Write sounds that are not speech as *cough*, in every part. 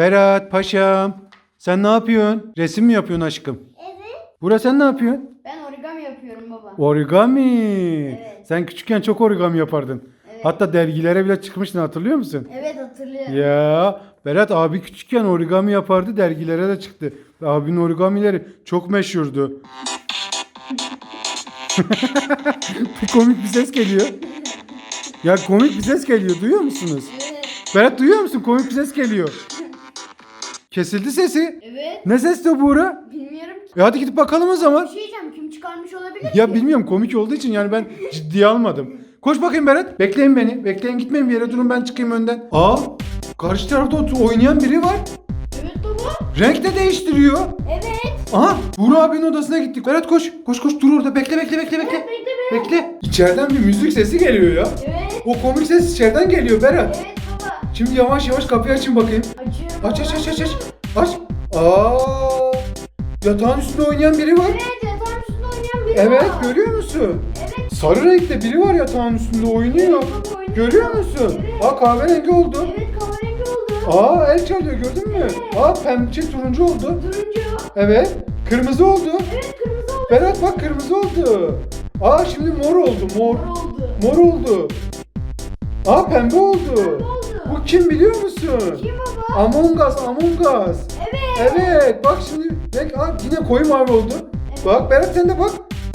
Berat paşam. Sen ne yapıyorsun? Resim mi yapıyorsun aşkım? Evet. Bura sen ne yapıyorsun? Ben origami yapıyorum baba. Origami. Evet. Sen küçükken çok origami yapardın. Evet. Hatta dergilere bile çıkmıştın hatırlıyor musun? Evet hatırlıyorum. Ya Berat abi küçükken origami yapardı dergilere de çıktı. Abinin origamileri çok meşhurdu. *laughs* bir komik bir ses geliyor. Ya komik bir ses geliyor duyuyor musunuz? Evet. Berat duyuyor musun? Komik bir ses geliyor. Kesildi sesi. Evet. Ne sesti Buğra? Bilmiyorum ki. E hadi gidip bakalım o zaman. Bir şey diyeceğim. Kim çıkarmış olabilir Ya ki? bilmiyorum komik olduğu için yani ben ciddiye almadım. Koş bakayım Berat. Bekleyin beni. Bekleyin gitmeyin bir yere durun ben çıkayım önden. Aa karşı tarafta oynayan biri var. Evet baba. Renk de değiştiriyor. Evet. Aha Buğra abinin odasına gittik. Berat koş. Koş koş dur orada. Bekle bekle bekle bekle. Bekle be. Bekle. İçeriden bir müzik sesi geliyor ya. Evet. O komik ses içeriden geliyor Berat. Evet. Şimdi yavaş yavaş kapıyı açın bakayım. Açıyorum. Aç aç aç aç aç. Aç. Aa! Yatağın üstünde oynayan biri var. Evet yatağın üstünde oynayan biri Evet var. görüyor musun? Evet. Sarı renkte biri var yatağın üstünde oynuyor. Evet, baba oynuyor. Görüyor musun? Evet. Aa kahverengi oldu. Evet kahverengi oldu. Aa el çalıyor gördün mü? Aa pembe turuncu oldu. Turuncu. Evet. Kırmızı oldu. Evet kırmızı oldu. Berat bak kırmızı oldu. Aa şimdi mor oldu mor. Mor oldu. Mor oldu. Aa pembe oldu. oldu. Bu kim biliyor musun? Kim baba? Among Us, Among Us. Evet. Evet bak şimdi renk aa, yine koyu mavi oldu. Evet. Bak Berat sen de bak.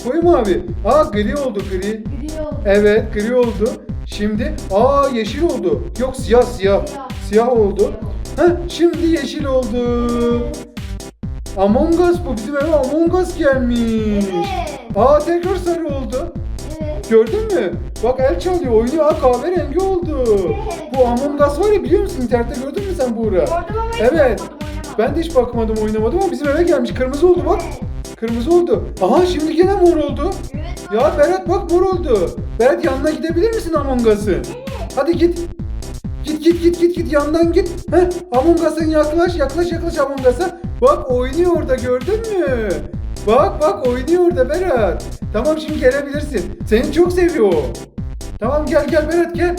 Koyu mavi. Aa gri oldu gri. Gri oldu. Evet gri oldu. Şimdi aa yeşil oldu. Yok siyah siyah. Siyah. Siyah oldu. Heh, şimdi yeşil oldu. Among Us bu bizim eve Among Us gelmiş. Evet. Aa tekrar sarı oldu. Evet. Gördün mü? Bak el çalıyor oynuyor. Aa kahverengi oldu. Evet. Bu Among Us var ya biliyor musun? İnternette gördün mü sen Buğra? Gördüm ama hiç Evet. bakmadım, oynamadım. Ben de hiç bakmadım oynamadım ama bizim eve gelmiş. Kırmızı oldu bak. Kırmızı oldu. Aha şimdi yine mor oldu. Evet. Ya Berat bak mor oldu. Berat yanına gidebilir misin Among Us'ın? Hadi git. Git git git git git yandan git. Heh, Among Us'ın yaklaş yaklaş yaklaş Among Us'a. Bak oynuyor orada gördün mü? Bak bak oynuyor orada Berat. Tamam şimdi gelebilirsin. Seni çok seviyor. Tamam gel gel Berat gel.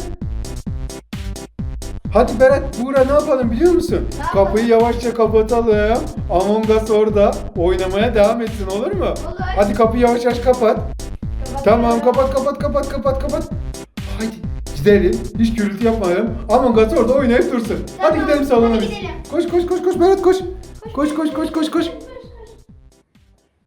Hadi Berat Buğra ne yapalım biliyor musun? Yapalım? Kapıyı yavaşça kapatalım. Among Us orada oynamaya devam etsin olur mu? Olur. Hadi kapıyı yavaş yavaş kapat. Kapatıyorum. Tamam kapat kapat kapat kapat kapat. Haydi gidelim. Hiç gürültü yapmayalım. Among Us orada oynayıp dursun. Hadi Tamam, gidelim salona hadi biz. gidelim. Koş koş koş koş Berat koş. Koş koş koş koş koş.